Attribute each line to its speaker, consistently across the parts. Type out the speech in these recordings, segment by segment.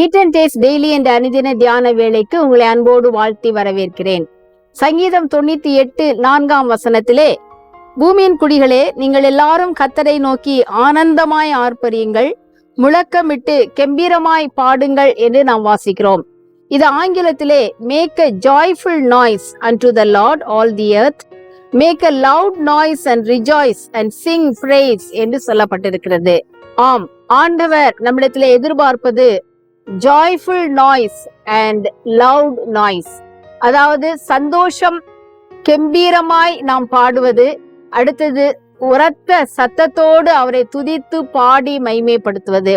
Speaker 1: Eaten taste daily என்ற அனுதின தியான வேலைக்கு உங்களை அன்போடு வாழ்த்தி வரவேற்கிறேன். சங்கீதம் தொண்ணூத்தி எட்டு நான்காம் வசனத்திலே பூமியின் குடிகளே நீங்கள் எல்லாரும் கத்தரை நோக்கி ஆனந்தமாய் ஆர்ப்பரியுங்கள் முழக்கமிட்டு கெம்பீரமாய் பாடுங்கள் என்று நாம் வாசிக்கிறோம். இது ஆங்கிலத்திலே make a joyful noise and to the Lord all the earth make a loud noise and rejoice and sing praise என்று சொல்லப்பட்டிருக்கிறது. ஆம் ஆண்டவர் நம்மிடத்திலே எதிர்பார்ப்பது joyful noise and loud noise அதாவது சந்தோஷம் கெம்பீரமாய் நாம் பாடுவது. அடுத்தது உரத்த சத்தத்தோடு அவரை துதித்து பாடி மைமைப்படுத்துவது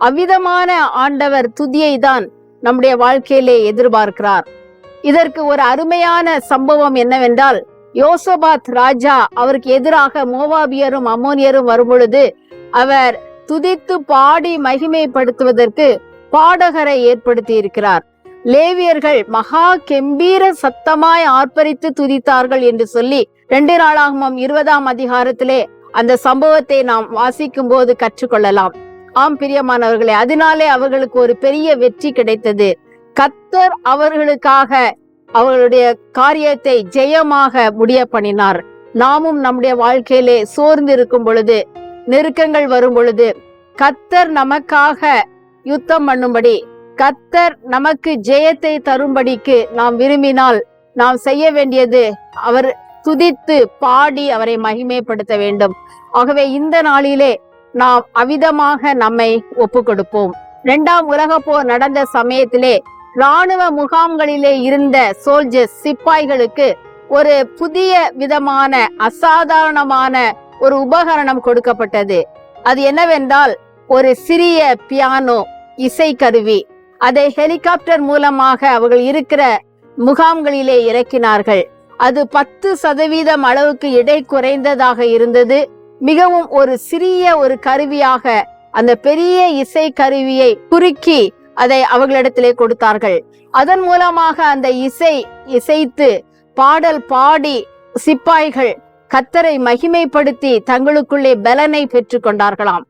Speaker 1: அவ்விதமான ஆண்டவர் துதியை தான் நம்முடைய வாழ்க்கையிலே எதிர்பார்க்கிறார். இதற்கு ஒரு அருமையான சம்பவம் என்னவென்றால் யோசபாத் ராஜா அவருக்கு எதிராக மோவாபியரும் அம்மோனியரும் வரும்பொழுது அவர் துதித்து பாடி மகிமைப்படுத்துவதற்கு பாடகரை ஏற்படுத்தி இருக்கிறார் லேவியர்கள் மகா கெம்பீர சத்தமாய் ஆர்ப்பரித்து துதித்தார்கள் என்று சொல்லி ரெண்டு நாளாகமம் இருபதாம் அதிகாரத்திலே அந்த சம்பவத்தை நாம் வாசிக்கும் போது கற்றுக்கொள்ளலாம். ஆம் பிரியமானவர்களே அதனாலே அவர்களுக்கு ஒரு பெரிய வெற்றி கிடைத்தது. கத்தர் அவர்களுக்காக அவர்களுடைய காரியத்தை ஜெயமாக முடிய பண்ணினார் நாமும் நம்முடைய வாழ்க்கையிலே சோர்ந்து இருக்கும் பொழுது நெருக்கங்கள் வரும் பொழுது கத்தர் நமக்காக யுத்தம் பண்ணும்படி. கத்தர் நமக்கு ஜெயத்தை தரும்படிக்கு நாம் விரும்பினால் நாம் செய்ய வேண்டியது அவர் துதித்து பாடி அவரை மகிமைப்படுத்த வேண்டும். ஆகவே இந்த நாளிலே நாம் அவிதமாக நம்மை ஒப்பு கொடுப்போம் இரண்டாம் உலக போர் நடந்த சமயத்திலே ராணுவ முகாம்களிலே இருந்த சோல்ஜர்ஸ் சிப்பாய்களுக்கு ஒரு புதிய விதமான அசாதாரணமான ஒரு உபகரணம் கொடுக்கப்பட்டது. அது என்னவென்றால் ஒரு சிறிய பியானோ இசை கருவி. அதை ஹெலிகாப்டர் மூலமாக அவர்கள் இருக்கிற முகாம்களிலே இறக்கினார்கள். அது பத்து சதவீதம் அளவுக்கு எடை குறைந்ததாக இருந்தது. மிகவும் ஒரு சிறிய ஒரு கருவியாக அந்த பெரிய இசை கருவியை குறுக்கி அதை அவர்களிடத்திலே கொடுத்தார்கள். அதன் மூலமாக அந்த இசை இசைத்து பாடல் பாடி சிப்பாய்கள் கத்தரை மகிமைப்படுத்தி தங்களுக்குள்ளே பலனை பெற்றுக்கொண்டார்களாம்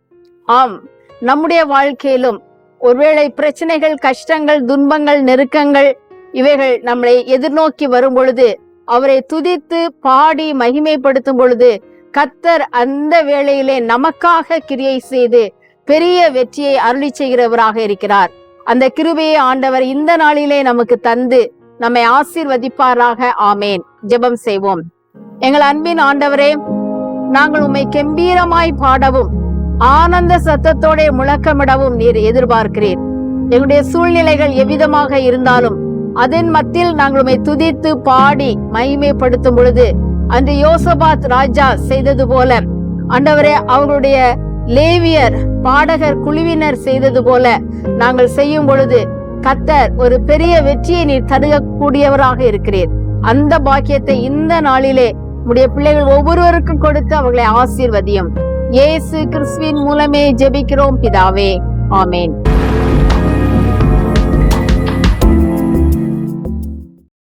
Speaker 1: ஆம் நம்முடைய வாழ்க்கையிலும் ஒருவேளை பிரச்சனைகள் கஷ்டங்கள் துன்பங்கள் நெருக்கங்கள் இவைகள் நம்மளை எதிர்நோக்கி வரும் பொழுது அவரை துதித்து பாடி மகிமைப்படுத்தும் பொழுது கத்தர் அந்த வேளையிலே நமக்காக கிரியை செய்து பெரிய வெற்றியை அருளி செய்கிறவராக இருக்கிறார். அந்த கிருபையை ஆண்டவர் இந்த நாளிலே நமக்கு தந்து நம்மை ஆசீர்வதிப்பாராக. ஆமேன். ஜெபம் செய்வோம். எங்கள் அன்பின் ஆண்டவரே நாங்கள் உம்மை கெம்பீரமாய் பாடவும் ஆனந்த சத்தத்தோட முழக்கமிடவும் நீர் எதிர்பார்க்கிறீர். எங்களுடைய சூழ்நிலைகள் எவ்விதமாக இருந்தாலும் அதன் மத்தியில் நாங்கள் உம்மை துதித்து பாடி மகிமைப்படுத்தும் பொழுது அன்று யோசபாத் ராஜா செய்தது போல அண்டவரே அவர்களுடைய லேவியர் பாடகர் குழுவினர் செய்தது போல நாங்கள் செய்யும் பொழுது கத்தர் ஒரு பெரிய வெற்றியை நீர் தருகக்கூடியவராக இருக்கிறீர். அந்த பாக்கியத்தை இந்த நாளிலே உடைய பிள்ளைகள் ஒவ்வொருவருக்கும் கொடுத்து அவர்களை ஆசீர்வதியும். இயேசு கிறிஸ்துவின் மூலமே ஜெபிக்கிறோம் பிதாவே. ஆமேன்.